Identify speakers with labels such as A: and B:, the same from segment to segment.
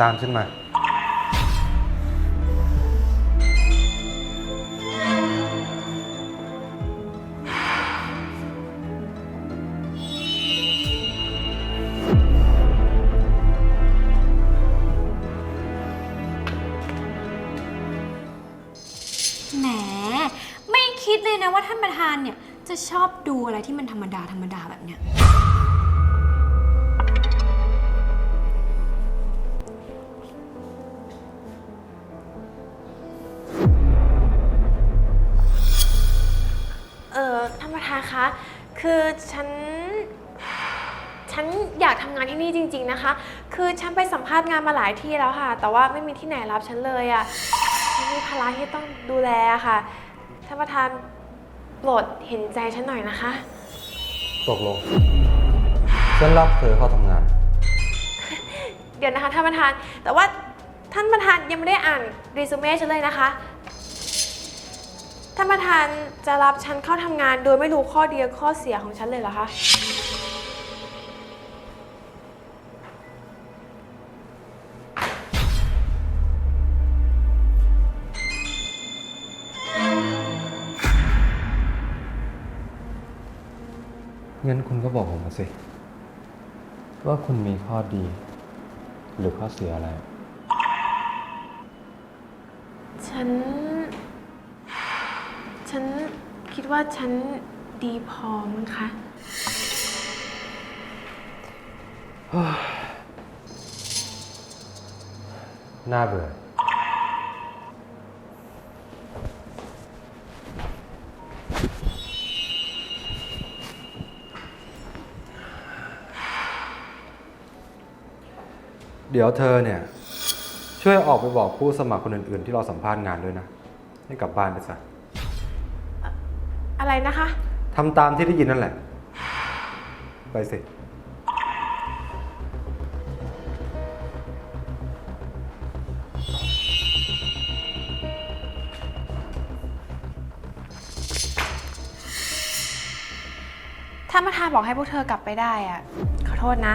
A: ตามฉันมา
B: แหม ไม่คิดเลยนะว่าท่านประธานเนี่ย จะชอบดูอะไรที่มันธรรมดาธรรมดาแบบเนี้ย
C: นประธานคะ คือฉัน ฉันอยากทำงานที่นี่จริง ๆนะคะ คือฉันไปสัมภาษณ์งานมาหลายที่แล้วค่ะ แต่ว่าไม่มีที่ไหนรับฉันเลยอะ่ะฉันมีภาระที่ต้องดูแลอะค่ะ ท่านประธานโปรดเห็นใจฉันหน่อยนะคะ
A: ตกลง ฉันรับเธอเข้าทำงาน
C: เดี๋ยวนะคะท่านประธาน แต่ว่าท่านประธานยังไม่ได้อ่านรีสูเม่ฉันเลยนะคะ ท่านประธานจะรับฉันเข้าทำงานโดยไม่รู้ข้อดีและข้อเสียของฉันเลยเหรอคะ
A: งั้นคุณก็บอกผมมาสิ ว่าคุณมีข้อดี หรือข้อเสียอะไร
C: ฉัน ฉันคิด ว่าฉันดีพอมั้งคะ
A: น่าเบื่อ เดี๋ยวเธอเนี่ย ช่วยออกไปบอกผู้สมัครคนอื่น ๆ ที่เราสัมภาษณ์งานด้วยนะ ให้กลับบ้านไปซะ
C: อะไรนะคะ
A: ทำตามที่ได้ยินนั่นแหละ ไปสิ
C: ท่านประธานบอกให้พวกเธอกลับไปได้อะขอโทษนะ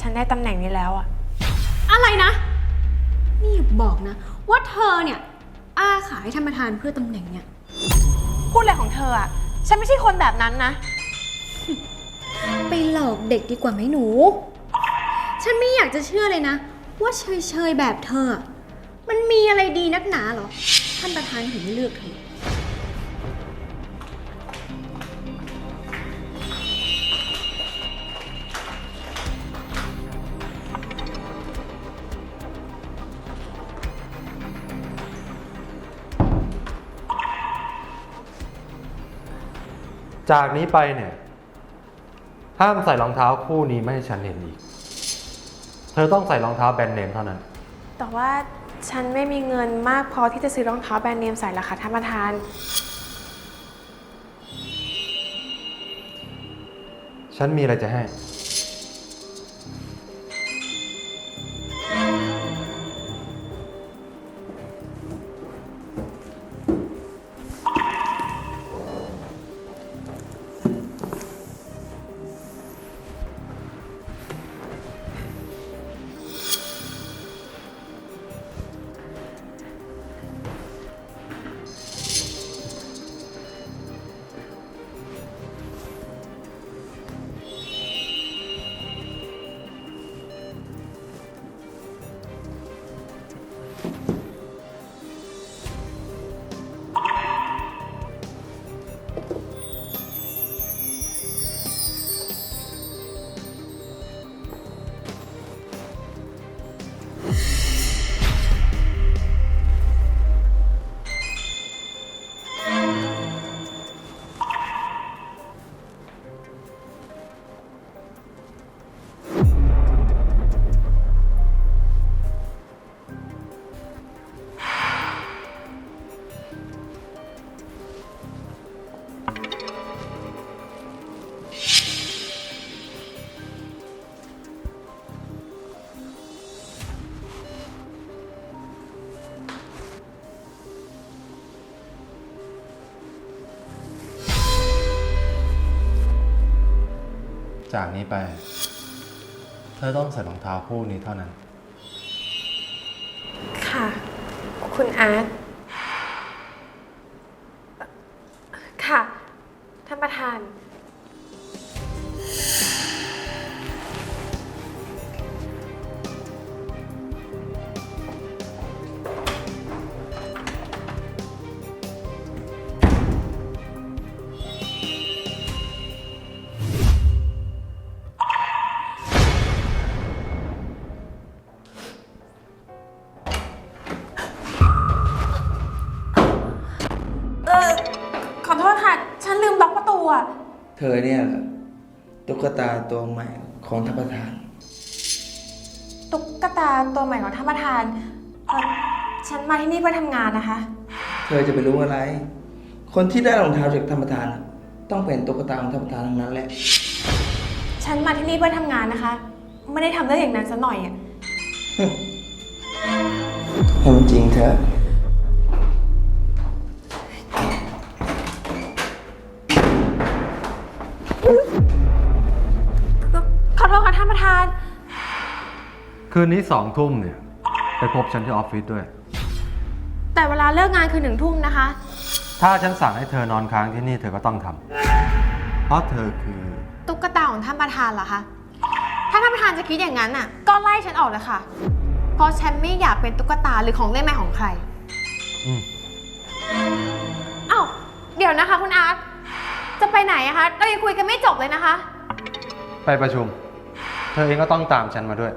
C: ฉันได้ตำแหน่งนี้แล้วอะ
B: อะไรนะ นี่อย่าบอกนะ ว่าเธอเนี่ย อ้าขายให้ท่านประธานเพื่อตำแหน่งเนี่ย
C: พูดอะไรของเธออะ ฉันไม่ใช่คนแบบนั้นนะ
B: ไปหลอกเด็กดีกว่าไหมหนู ฉันไม่อยากจะเชื่อเลยนะ ว่าเชยๆแบบเธอ มันมีอะไรดีนักหนาเหรอ ท่านประธานถึงไม่เลือกเธอ
A: จากนี้ไปเนี่ย ห้ามใส่รองเท้าคู่นี้ไม่ให้ฉันเห็นอีก เธอต้องใส่รองเท้าแบรนด์เนมเท่านั้น
C: แต่ว่าฉันไม่มีเงินมากพอที่จะซื้อรองเท้าแบรนด์เนมใส่ละค่ะท่านประธาน
A: ฉันมีอะไรจะให้ จากนี้ไป เธอต้องใส่รองเท้าคู่นี้เท่านั้น
C: ค่ะ คุณอาร์ต อกประตูอะ
D: เธอเนี่ยเหรอตุ๊กตาตัวใหม่ของท่านประธาน
C: ตุ๊กตาตัวใหม่ของท่านประธานเอ่อฉันมาที่นี่เพื่อทำงานนะคะ
D: เธอจะไปรู้อะไร คนที่ได้รองเท้าจากท่านประธานน่ะต้องเป็นตุ๊กตาของท่านประธานทั้งนั้นแหละ
C: ฉันมาที่นี่เพื่อทำงานนะคะ ไม่ได้ทำเรื่องอย่างนั้นซะหน่อยอะ
D: ให้มันจริงเถอะ
C: คืนนี้
A: สองทุ่มเนี่ย ไปพบฉันที่ออฟฟิศด้วย
C: แต่เวลาเลิกงานคือหนึ่งทุ่มนะคะ
A: ถ้าฉันสั่งให้เธอนอนค้างที่นี่เธอก็ต้องทำเพราะเธอคือ
C: ตุ๊กตาของท่านประธานเหรอคะ ถ้าท่านประธานจะคิดอย่างนั้นน่ะ ก็ไล่ฉันออกเลยค่ะ เพราะฉันไม่อยากเป็นตุ๊กตาหรือของเล่นใหม่ของใคร
A: อืม
C: อ้าวเดี๋ยวนะคะ คุณอาร์ต จะไปไหนอะคะ เรายังคุยกันไม่จบเลยนะคะ
A: ไปประชุม เธอเองก็ต้องตามฉันมาด้วย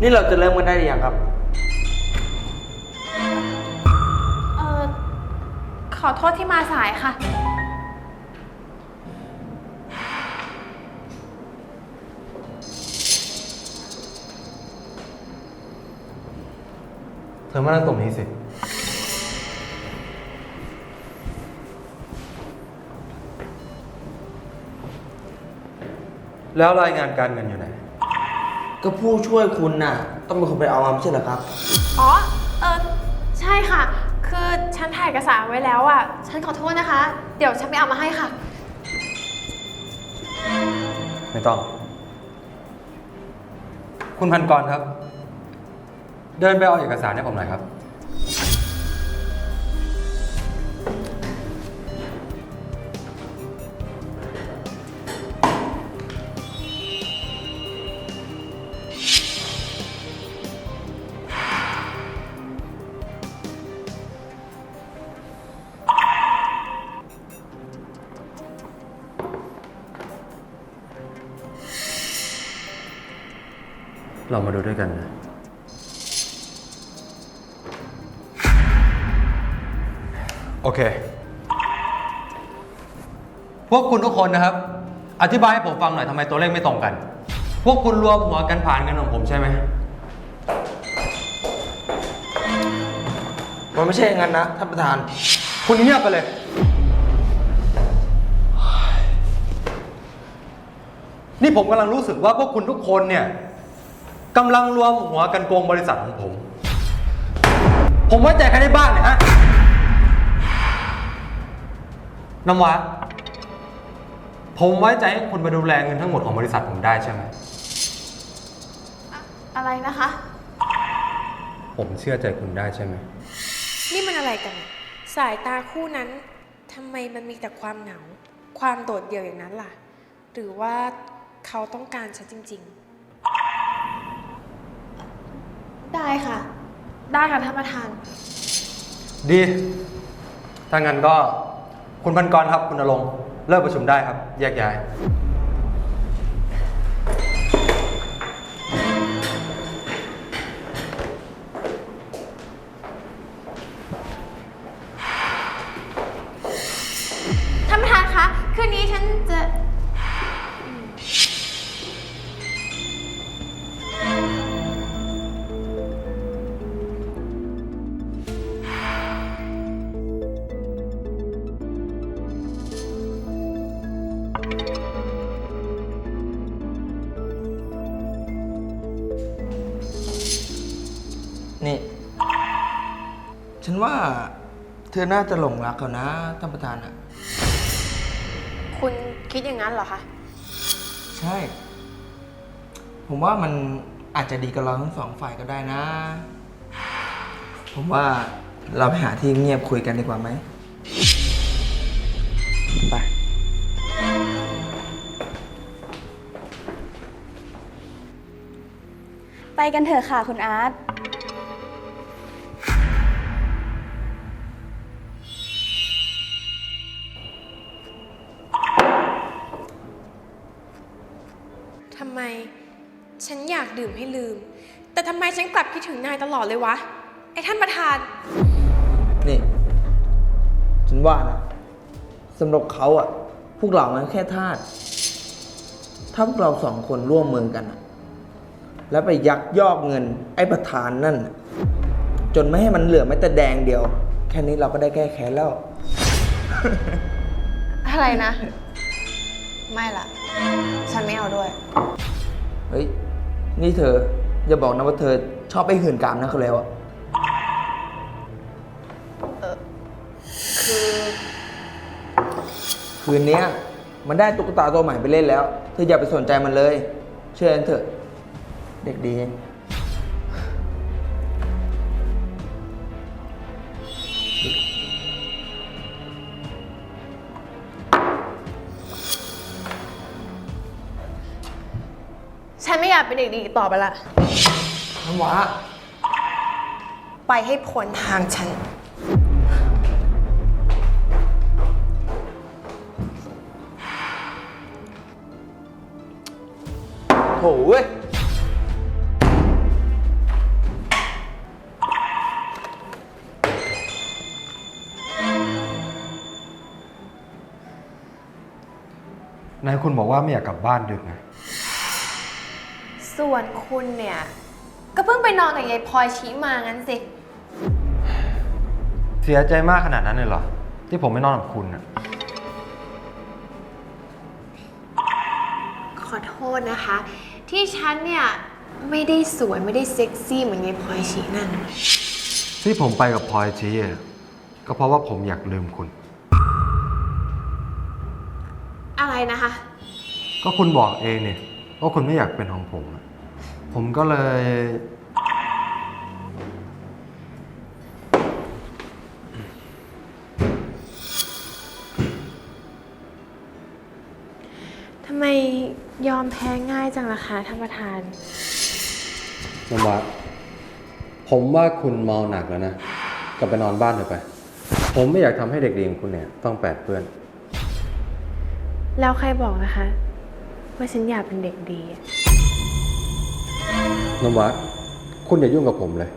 D: นี่เราจะเริ่มกันได้หรือยังครับ
C: เอ่อขอโทษที่มาสายค่ะ
A: เธอมานั่งตรงนี้สิ แล้วรายงานการเงินอยู่ไหน
D: ก็ผู้ช่วยคุณน่ะ ต้องเป็นคนไปเอามาไม่ใช่เหรอครับ
C: อ๋อ เออใช่ค่ะ คือฉันถ่ายเอกสารไว้แล้วอะฉันขอโทษนะคะ เดี๋ยวฉันไปเอามาให้ค่ะ
A: ไม่ต้อง คุณพันกรครับ เดินไปเอาเอกสารให้ผมหน่อยครับ เรามาดูด้วยกันนะโอเค พวกคุณทุกคนนะครับ อธิบายให้ผมฟังหน่อยทำไมตัวเลขไม่ตรงกัน พวกคุณรวมหัวกันผ่านเงินของผมใช่ไหม
D: มันไม่ใช่อย่างนั้นนะท่านประธาน
A: คุณเงียบไปเลย นี่ผมกำลังรู้สึกว่าพวกคุณทุกคนเนี่ย กำลังรวมหัวกันโกงบริษัทของผม ผมไว้ใจใครได้บ้างเนี่ยฮะ น้ำว้าผมไว้ใจให้คุณมาดูแลเงินทั้งหมดของบริษัทผมได้ใช่ไหม
C: อะไรนะคะ
A: ผมเชื่อใจคุณได้ใช่ไหม
C: นี่มันอะไรกันสายตาคู่นั้นทำไมมันมีแต่ความเหงา ความโดดเดี่ยวอย่างนั้นล่ะ หรือว่าเขาต้องการฉันจริง ๆ ได้ค่ะ ได้ค่ะท่านประธาน
A: ดี ถ้างั้นก็คุณพันกรครับคุณนรงค์เลิกประชุมได้ครับ แยกย้าย
C: ธ
D: อน่าจะหลงรักเขานะท่านประธานอะ
C: คุณคิดอย่างนั้นเหรอคะ
D: ใช่ ผมว่ามันอาจจะดีกับเราทั้งสองฝ่ายก็ได้นะ ผมว่าเราไปหาที่เงียบคุยกันดีกว่าไหมไป
E: ไปกันเถอะค่ะคุณอาร์ต
C: ทำไมฉันอยากดื่มให้ลืม แต่ทำไมฉันกลับคิดถึงนายตลอดเลยวะ ไอ้ท่านประธาน
D: นี่ฉันว่านะสำหรับเขาอะพวกเรามันแค่ทาสถ้าพวกเราสองคนร่วมมือกันอะแล้วไปยักยอกเงิน ไอ้ประธานนั่นน่ะจนไม่ให้มันเหลือแม้แต่แดงเดียว แค่นี้เราก็ได้แก้แค้นแล้ว
C: อะไรนะ ไม่ละ ฉันไม่เอาด้วย
D: เฮ้ย นี่เธอ อย่าบอกนะว่าเธอชอบไปหื่นกามนะเขาแล้วอะ
C: คือ
D: คืนเนี้ย มันได้ตุ๊กตาตัวใหม่ไปเล่นแล้ว เธออย่าไปสนใจมันเลย เชื่อฉันเถอะ เด็กดี
C: อยากเป็นเด็กดีอีกต่อไปละ
D: น้ำว้า
C: ไปให้พ้นทางฉัน
D: โถเว้ย
A: นายคุณบอกว่าไม่อยากกลับบ้านดึกนะ
C: ส่วนคุณเนี่ย ก็เพิ่งไปนอนกับยายพลอยชี้มางั้นสิ
A: เสียใจมากขนาดนั้นเลยเหรอ ที่ผมไม่นอนกับคุณอะ
C: ขอโทษนะคะ ที่ฉันเนี่ย ไม่ได้สวยไม่ได้เซ็กซี่เหมือนยายพลอยชี้นั่น
A: ที่ผมไปกับพลอยชี้อะก็เพราะว่าผมอยากลืมคุณ
C: อะไรนะคะ
A: ก็คุณบอกเองเนี่ยว่าคุณไม่อยากเป็นของผมอะ ผมก็เลย
C: ทำไมยอมแพ้ง่ายจังล่ะคะท่านประธาน
A: นวัดผมว่าคุณเมาหนักแล้วนะ กลับไปนอนบ้านเถอะไป ผมไม่อยากทำให้เด็กดีของคุณเนี่ย ต้องแปดเปื้อน
C: แล้วใครบอกนะคะ ว่าฉันอยากเป็นเด็กดีอะ
A: นวัดคุณอย่ายุ่งกับผมเลย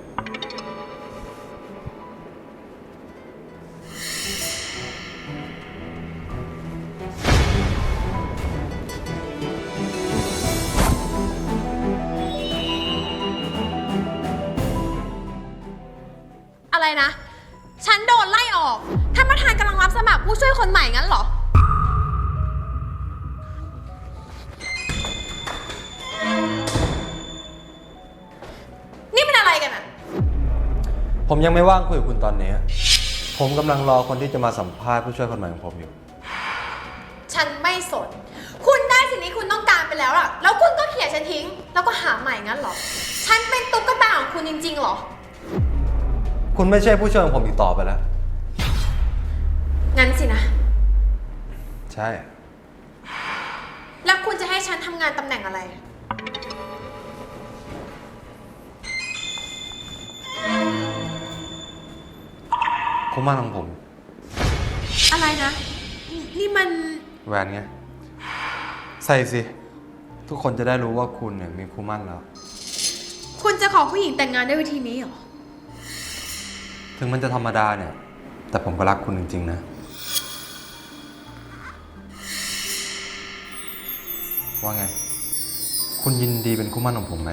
A: ว่างคุยกับคุณตอนนี้ ผมกำลังรอคนที่จะมาสัมภาษณ์ผู้ช่วยคนใหม่ของผมอยู่
C: ฉันไม่สน คุณได้สิ่งที่คุณต้องการไปแล้วอะแล้วคุณก็เขี่ยฉันทิ้ง แล้วก็หาใหม่งั้นเหรอ ฉันเป็นตุ๊กตาของคุณจริงๆเหรอ
A: คุณไม่ใช่ผู้ช่วยของผมอีกต่อไปแล้ว
C: งั้นสินะ
A: ใช่
C: แล้วคุณจะให้ฉันทำงานตำแหน่งอะไร
A: คุณมั่นของผม
C: อะไรนะ นี่มัน
A: แหวนไง ใส่สิ ทุกคนจะได้รู้ว่าคุณเนี่ยมีคู่มั่นแล้ว
C: คุณจะขอผู้หญิงแต่งงานด้วยวิธีนี้เหรอ
A: ถึงมันจะธรรมดาเนี่ย แต่ผมก็รักคุณจริง ๆ นะ ว่าไง คุณยินดีเป็นคู่มั่นของผมไหม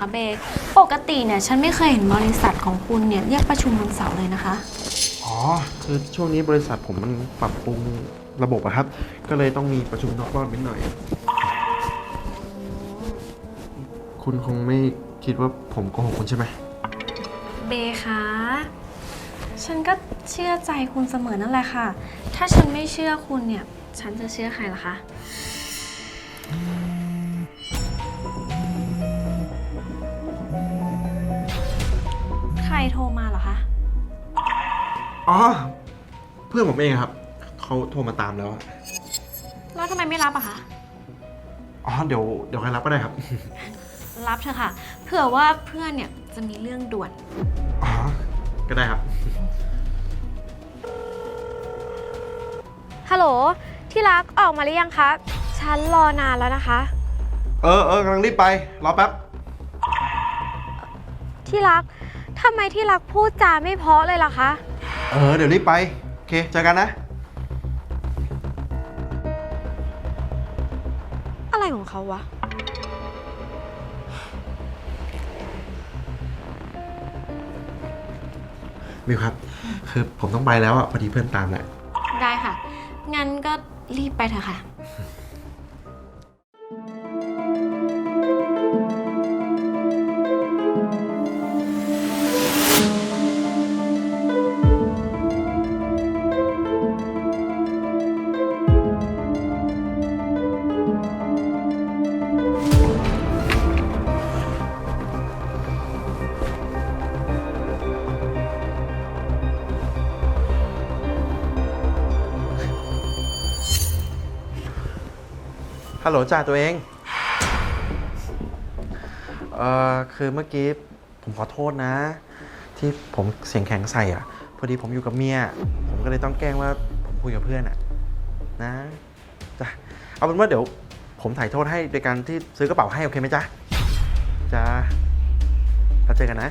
B: คะเบย์ปกติเนี่ยฉันไม่เคยเห็นบริษัทของคุณเนี่ยเรียกประชุมวันเสาร์เลยนะคะ
F: อ๋อ คือช่วงนี้บริษัทผมมันปรับปรุงระบบอะครับ ก็เลยต้องมีประชุมนอกรอบนิดหน่อย คุณคงไม่คิดว่าผมโกหกคุณใช่ไหม
B: เบย์คะฉันก็เชื่อใจคุณเสมอนั่นแหละค่ะ ถ้าฉันไม่เชื่อคุณเนี่ย ฉันจะเชื่อใครล่ะคะใโทรมาเหรอคะ
F: อ๋อ เพื่อนผมเองครับ เขาโทรมาตามแล้วอะ
B: แล้วทำไมไม่รับอะคะ
F: อ๋อ เดี๋ยวเดี๋ยวใครรับก็ได้ครับ
B: รับเถอะค่ะ เผื่อว่าเพื่อนเนี่ยจะมีเรื่องด่วน
F: อ๋อ ก็ได้ครับ
C: ฮัลโหล ที่รักออกมาหรือยังคะ ฉันรอนานแล้วนะคะ
F: เออเออกำลังรีบไป รอแป๊บ
C: ที่รัก ทำไมที่รักพูดจาไม่เพราะเลยล่ะคะ
F: เออ เดี๋ยวรีบไป โอเคเจอกันนะ
C: อะไรของเขาวะ
F: วิวครับ คือผมต้องไปแล้วอะพอดีเพื่อนตามแหละ
B: ได้ค่ะ งั้นก็รีบไปเถอะค่ะ
F: จ่าตัวเอง เอ่อ คือเมื่อกี้ผมขอโทษนะ ที่ผมเสียงแข็งใส่อะ พอดีผมอยู่กับเมีย ผมก็เลยต้องแกล้งว่าผมคุยกับเพื่อนอะ นะจ้ะเอาเป็นว่าเดี๋ยวผมถ่ายโทษให้โดยการที่ซื้อกระเป๋าให้โอเคไหมจ๊ะจ้าแล้วเจอกันนะ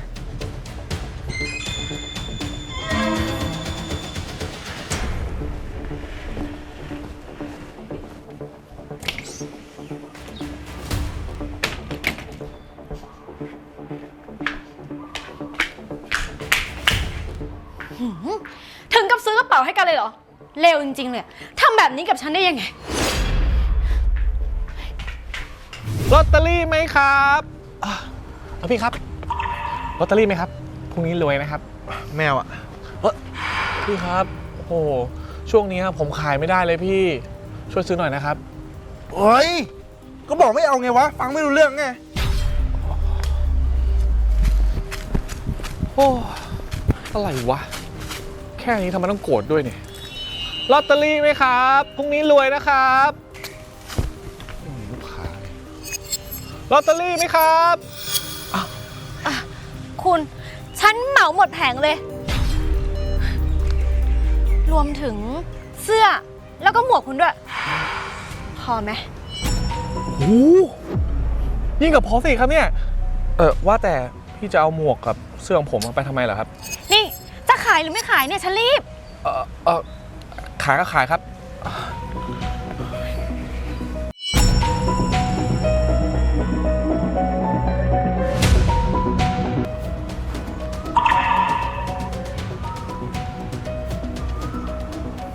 B: ริง ๆ เลยทำแบบนี้กับฉันได้ยังไง
G: ลอตเตอรี่ไหมครับอะเอาพี่ครับ ลอตเตอรี่ไหมครับ พรุ่งนี้รวยนะครับ
F: แมวอะ
G: เออพี่ครับ โอ้โห ช่วงนี้ผมขายไม่ได้เลยพี่ ช่วยซื้อหน่อยนะครับ
F: เฮ้ย ก็บอกไม่เอาไงวะ ฟังไม่รู้เรื่องไง
G: โอ้ อะไรวะ แค่นี้ทำไมต้องโกรธด้วยเนี่ย ลอตเตอรี่ไหมครับพรุ่งนี้รวยนะครับอืมลูกค้าเนี่ยลอตเตอรี่ไหมครับ
B: คุณ ฉันเหมาหมดแผงเลย รวมถึงเสื้อแล้วก็หมวกคุณด้วย พอไหม
G: โอ้โหยิ่งกับพอสิครับเนี่ย เออว่าแต่พี่จะเอาหมวกกับเสื้อของผมไปทำไมเหรอครับ
B: นี่จะขายหรือไม่ขายเนี่ยฉันรีบ
G: เออเออ ขายก็ขายครับ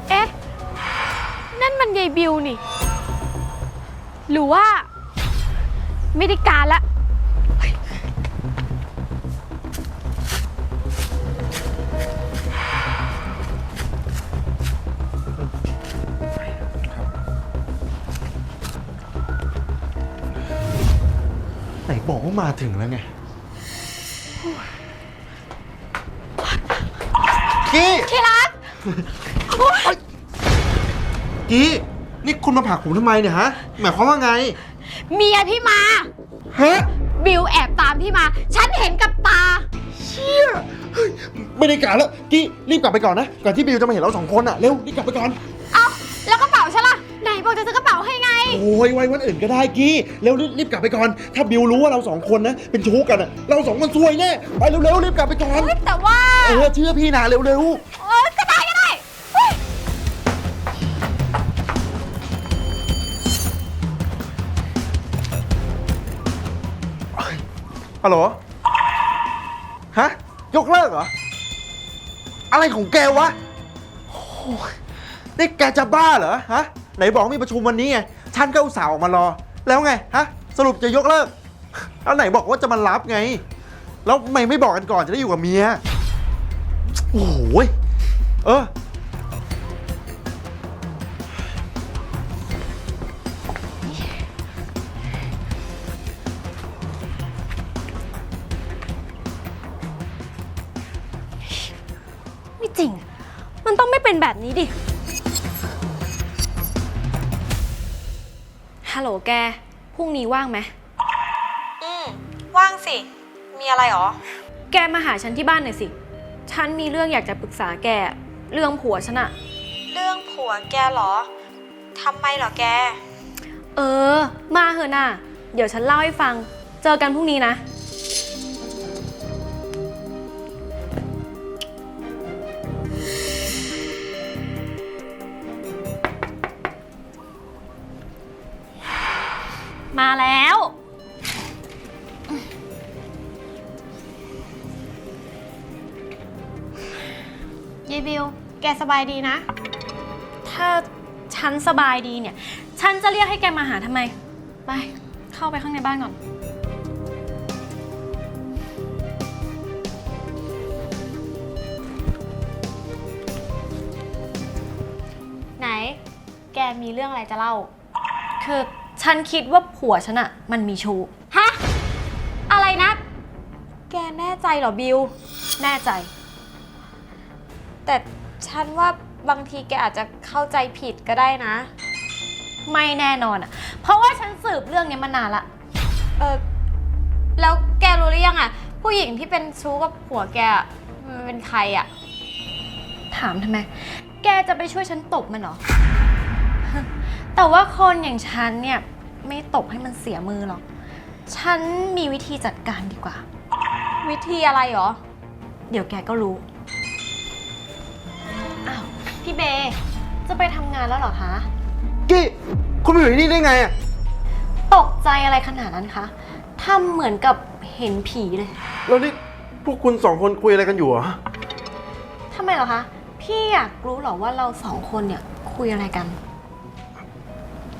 C: เอ๊ะ นั่นมันยายบิวนี่ หรือว่า ไม่ได้กะ
F: ถึงแล้วไงกี้
B: ที่รัก
F: กี้นี่คุณมาผลักผมทำไมเนี่ยฮะ หมายความว่าไง
B: เมียพี่มา
F: ฮะ
B: บิวแอบตามพี่มา ฉันเห็นกับตา
F: เชี่ยเฮ้ยไม่ได้การแล้ว กี้รีบกลับไปก่อนนะ ก่อนที่บิวจะมาเห็นเราสองคนอะ เร็วรีบกลับไปก่อน
B: เอ้าแล้วกระเป๋าฉันล่ะ ไหนบอกจะซื้อกระเป๋าให้ไง
F: โอ้ยไว้วันอื่นก็ได้กี้แล้วรีบกลับไปก่อน ถ้าบิวรู้ว่าเราสองคนนะ เป็นชู้กันอะเราสองคนซวยแน่ไปเร็วๆรีบกลับไปก่อน
B: แต่ว่า
F: เออเชื่อพี่นะเร็วๆ
B: เออก็ได้ก็ได้เฮ้ย
F: ฮัลโหล ฮะ ยกเลิกเหรอ อะไรของแกวะโอ้ยนี่แกจะบ้าเหรอ ฮะ ไหนบอกมีประชุมวันนี้ไง ฉันก็อุตส่าห์ออกมารอ แล้วไงฮะสรุปจะยกเลิกแล้วไหนบอกว่าจะมารับไง แล้วทำไมไม่บอกกันก่อนจะได้อยู่กับเมียโอ้โหยเออ
B: ไม่จริง มันต้องไม่เป็นแบบนี้ดิ ฮัลโหลแก พรุ่งนี้ว่างไหม
H: อืม ว่างสิ มีอะไรหรอ
B: แกมาหาฉันที่บ้านหน่อยสิ ฉันมีเรื่องอยากจะปรึกษาแก เรื่องผัวฉันอะ
H: เรื่องผัวแกเหรอ ทำไมเหรอแก
B: เออ มาเถอะน่ะ เดี๋ยวฉันเล่าให้ฟัง เจอกันพรุ่งนี้นะ
H: ยายบิว แกสบายดีนะ
B: ถ้าฉันสบายดีเนี่ย ฉันจะเรียกให้แกมาหาทำไม ไป เข้าไปข้างในบ้านก่อน
H: ไหน แกมีเรื่องอะไรจะเล่า
B: คือฉันคิดว่าผัวฉันอะมันมีชู้
H: ฮะ อะไรนะ แกแน่ใจเหรอบิว
B: แน่ใจ
H: แต่ฉันว่าบางทีแกอาจจะเข้าใจผิดก็ได้นะ
B: ไม่แน่นอนอะเพราะว่าฉันสืบเรื่องนี้มานานละ
H: เออแล้วแกรู้หรือยังอะผู้หญิงที่เป็นชู้กับผัวแกอะมันเป็นใครอะ
B: ถามทำไม แกจะไปช่วยฉันตบมันเหรอ แต่ว่าคนอย่างฉันเนี่ยไม่ตบให้มันเสียมือหรอก ฉันมีวิธีจัดการดีกว่า
H: วิธีอะไรหรอ
B: เดี๋ยวแกก็รู้อ้าว พี่เบย์จะไปทำงานแล้วเหรอคะ
F: กี้คุณมาอยู่ที่นี่ได้ไงอะ
B: ตกใจอะไรขนาดนั้นคะทำเหมือนกับเห็นผีเลย
F: แล้วนี่พวกคุณสองคนคุยอะไรกันอยู่เหรอ
B: ทำไมเหรอคะ พี่อยากรู้เหรอว่าเราสองคนเนี่ยคุยอะไรกัน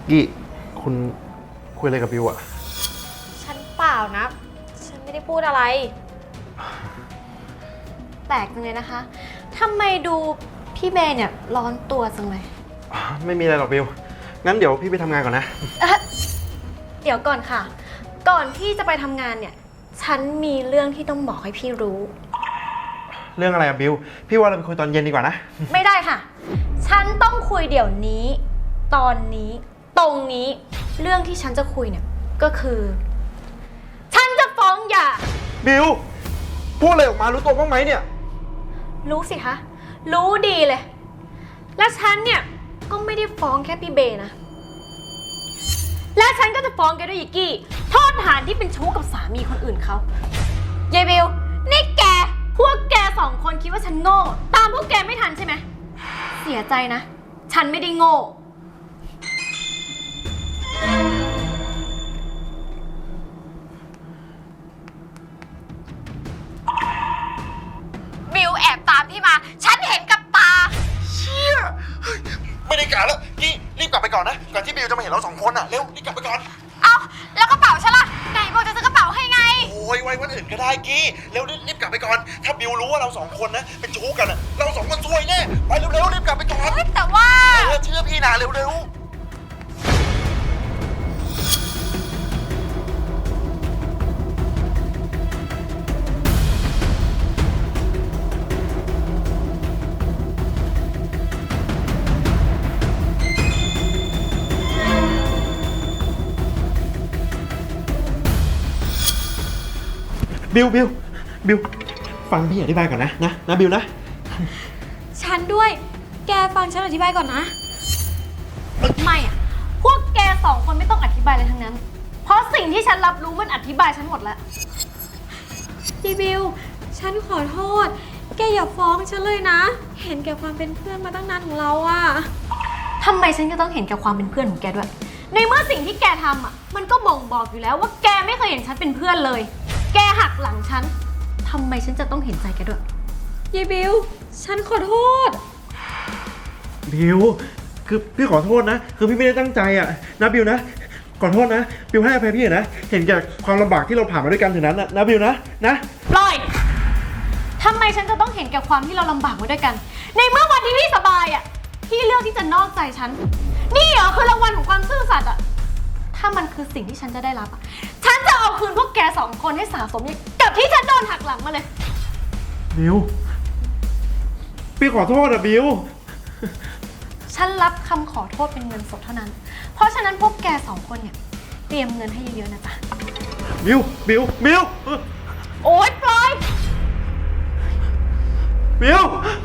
F: กี้คุณคุยอะไรกับบิวอะ
H: ฉันเปล่านะ ฉันไม่ได้พูดอะไร
B: แปลกจังเลยนะคะทำไมดู พี่เบย์เนี่ยร้อนตัวจังเลย
F: ไม่มีอะไรหรอกบิว งั้นเดี๋ยวพี่ไปทำงานก่อนนะ
B: เอ๊ะเดี๋ยวก่อนค่ะ ก่อนที่จะไปทำงานเนี่ย ฉันมีเรื่องที่ต้องบอกให้พี่รู้
F: เรื่องอะไรอะบิว พี่ว่าเราไปคุยตอนเย็นดีกว่านะ
B: ไม่ได้ค่ะ ฉันต้องคุยเดี๋ยวนี้ ตอนนี้ ตรงนี้ เรื่องที่ฉันจะคุยเนี่ย ก็คือ ฉันจะฟ้องหย่า
F: บิว พูดอะไรออกมารู้ตัวบ้างไหมเนี่ย
B: รู้สิคะ รู้ดีเลย และฉันเนี่ย ก็ไม่ได้ฟ้องแค่พี่เบนะ และฉันก็จะฟ้องแกด้วยอีกกี้ โทษฐานที่เป็นชู้กับสามีคนอื่นเขายายบิว นี่แก พวกแกสองคนคิดว่าฉันโง่ ตามพวกแกไม่ทันใช่ไหม เสียใจนะ ฉันไม่ได้โง่
F: กลับไปก่อนนะ ก่อนที่บิวจะมาเห็นเราสองคนอะ เร็วรีบกลับไปก่อน
H: เอ้าแล้วกระเป๋าฉันล่ะไหนบอกจะซื้อกระเป๋าให้ไง
F: โอ้ยไว้วันอื่นก็ได้กี้ เร็วรีบรีบกลับไปก่อน ถ้าบิวรู้ว่าเราสองคนนะเป็นชู้กันอะเราสองคนซวยแน่ ไปเร็วๆรีบกลับไปก่อน
H: แต่ว่า
F: เออเชื่อพี่นะเร็วๆ บิวบิวบิวฟังพี่อธิบายก่อนนะนะนะบิวนะ
H: ฉันด้วย แกฟังฉันอธิบายก่อนนะ
B: ไม่อะพวกแกสองคนไม่ต้องอธิบายอะไรทั้งนั้น เพราะสิ่งที่ฉันรับรู้มันอธิบายฉันหมดแล้ว
H: พี่บิว ฉันขอโทษ แกอย่าฟ้องฉันเลยนะ เห็นแก่ความเป็นเพื่อนมาตั้งนานของเราอะ
B: ทำไมฉันจะต้องเห็นแก่ความเป็นเพื่อนของแกด้วย ในเมื่อสิ่งที่แกทำอะ มันก็บ่งบอกอยู่แล้วว่าแกไม่เคยเห็นฉันเป็นเพื่อนเลย แกแกหักหลังฉันทำไมฉันจะต้องเห็นใจแกด้วย ยายบิว ฉันขอโทษ
F: บิว คือพี่ขอโทษนะ คือพี่ไม่ได้ตั้งใจอะนะบิวนะขอโทษนะ บิวให้อภัยพี่เถอะนะ เห็นแก่ความลำบากที่เราผ่านมาด้วยกันถึงนั้นนะนะบิวนะนะ
B: ปล่อย ทำไมฉันจะต้องเห็นแก่ความที่เราลำบากมาด้วยกัน ในเมื่อวันที่พี่สบายอะ พี่เลือกที่จะนอกใจฉัน นี่เหรอคือรางวัลของความซื่อสัตย์อะ ถ้ามันคือสิ่งที่ฉันจะได้รับอะฉันจะเอา คืนพวกแกสองคนให้สะสมอย่างกับที่ฉันโดนหักหลังมาเลย
F: บิว พี่ขอโทษอะบิว
B: ฉันรับคำขอโทษเป็นเงินสดเท่านั้น เพราะฉะนั้นพวกแกสองคนเนี่ย เตรียมเงินให้เยอะๆนะจ๊ะ
F: บิว บิว บิว
B: โอ๊ยปล่อย
F: บิว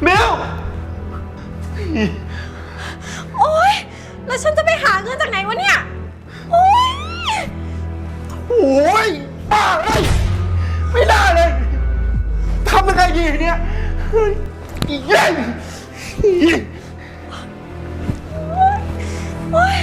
F: บิว
C: โอ๊ย แล้วฉันจะไปหาเงินจากไหนวะเนี่ย โอ๊ย
F: โอ้ยบ้าเลยไม่ได้เลยทำยังไงดีเนี่ยเฮ้ยอีกเย้ย
C: โอ๊ย